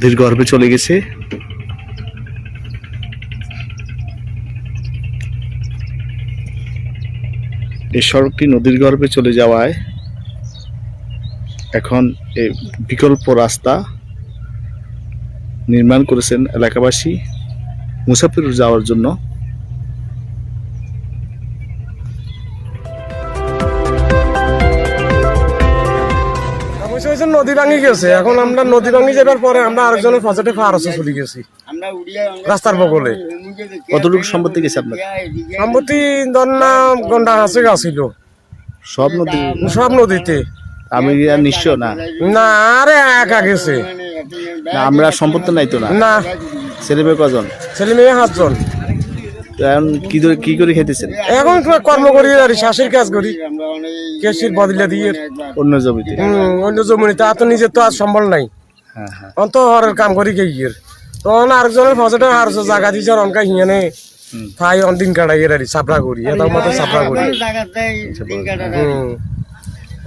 নদীর গর্ভে চলে গেছে। এই সড়কটি নদীর গর্ভে চলে যাওয়ায় এখন এই বিকল্প রাস্তা নির্মাণ করেছেন এলাকাবাসী মুসাফির যাওয়ার জন্য। হয়েছে নদী ভাঙি গেছে। এখন আমরা নদী ভাঙি যাবার পরে আমরা আরেকজনের ফজেটে ফারসে চলে গেছি। রাস্তার বগলে। কতটুকু সম্পত্তি গেছে আপনার? সম্পত্তি ধর না গন্ডা হাসে গাছিল সব নদী? সব নদীতে। আমি আর নিশ্চয় না? না আরে একা গেছে। না, আমরা সম্পত্তি নাই তো না? না। ছেলে মেয়ে কজন? ছেলে মেয়ে সাতজন। এখন কি ধরে কি করে খেতেছেন? এখন কর্ম করি আর শ্বাসের কাজ করি। কেসির বদলে দিয়ে অন্য জমিতে। অন্য জমিনে তা তো নিজের তো আর সম্বল নাই। হ্যাঁ হ্যাঁ। অন্ত হরের কাম করি কে গিয়ে তখন আরেকজনের ফজেটে হারছে জায়গা দিছে আর অনকা হিয়ানে তাই অন দিন কাটাই এর সাপড়া করি। এটা মতো সাপড়া করি।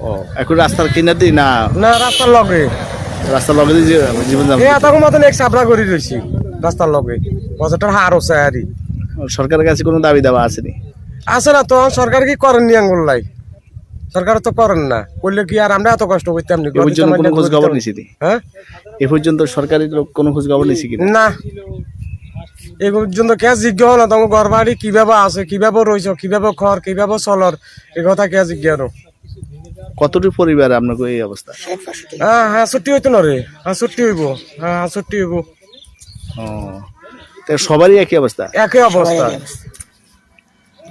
ও এখন রাস্তার কিনার দিই না? না রাস্তার লগে। রাস্তার লগে দিয়ে জীবন যাপন এ এতক মতন এক সাপড়া করি রয়েছি রাস্তার লগে। ফজেটার হার হচ্ছে আরই। সরকারের কাছে কোনো দাবি দাবা আসেনি? আছে না তো সরকার কি করেন নি আঙ্গুল লাই? সরকার তো করেন না। করলে কি আর আমরা এত কষ্ট করতাম নি এ পর্যন্ত কোনো খোঁজ খবর নিছি হ্যাঁ? এ পর্যন্ত সরকারি লোক কোনো খোঁজ খবর নিছি না। এই পর্যন্ত কে জিজ্ঞা হলো তোমার ঘর বাড়ি কীভাবে আছে? কীভাবে রয়েছ? কীভাবে খর কীভাবে চলর? এই কথা কে জিজ্ঞা হলো কতটি পরিবার আপনাকে এই অবস্থা? হ্যাঁ হ্যাঁ ছুটি হইতো না রে। হ্যাঁ ছুটি হইব। হ্যাঁ হ্যাঁ ছুটি হইব। ও। সবারই একই অবস্থা? একই অবস্থা।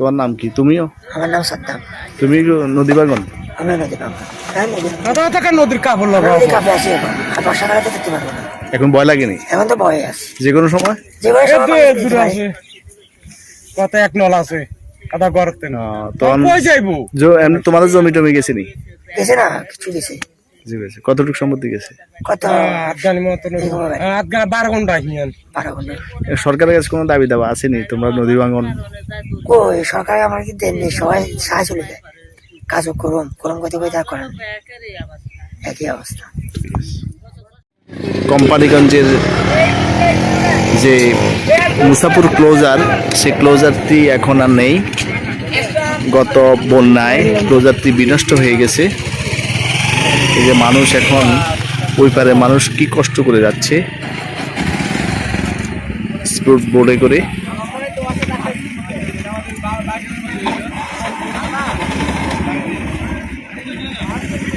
তোমার নাম কি? তুমিও? আমার নাম সাদ্দাম। তুমি নদী বাগন আমি নদী পাবো হ্যাঁ থেকে নদীর কাপড় লাগাও। এখন। আর বর্ষাকালে তো দেখতে পারব না। এখন ভয় লাগেনি? এখন তো ভয়ে আছে। যে কোনো সময়? যে কোনো সময় দূরে মানুষ দেখতে দূরে পারে। আছে। কত এক নল আছে। আদা গড়তে না ও, তখন কই যাইবো? যে তোমাদের জমি টমি গেছিনি গেছে না কিছু গেছে। জি কতটুকু সম্পত্তি গেছে? কত? আফগানি মতো আফগান বারো ঘণ্টা হিয়ান বারো ঘণ্টা। সরকারের কাছে কোনো দাবি দাবা আসেনি? তোমরা নদী ভাঙন? কই সরকার আমার কি দেননি? সবাই সাহায্য চলে যায়। কাজ করুম করুম করতে করতে আর করেন একই অবস্থা। কোম্পানিগঞ্জের যে মুসাপুর ক্লোজার সে ক্লোজারটি এখন আর নেই। গত বন্যায় ক্লোজারটি বিনষ্ট হয়ে গেছে। এই যে মানুষ এখন ওই পারে মানুষ কি কষ্ট করে যাচ্ছে? স্পিড বোর্ডে করে।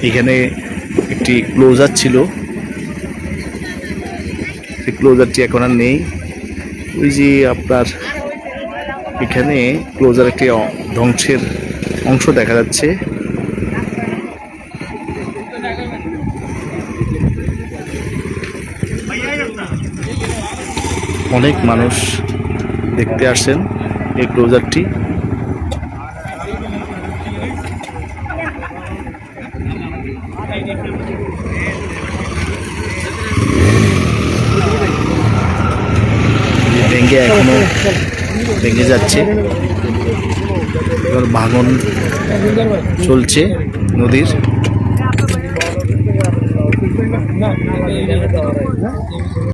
এখানে একটি ক্লোজার ছিল। সেই ক্লোজারটি এখন আর নেই। ওই যে আপনার এখানে ক্লোজার একটি ধ্বংসের অংশ দেখা যাচ্ছে। অনেক মানুষ দেখতে আসছেন এই ক্লোজারটি। ভেঙে এখনও ভেঙে যাচ্ছে। এবার ভাঙন চলছে নদীর।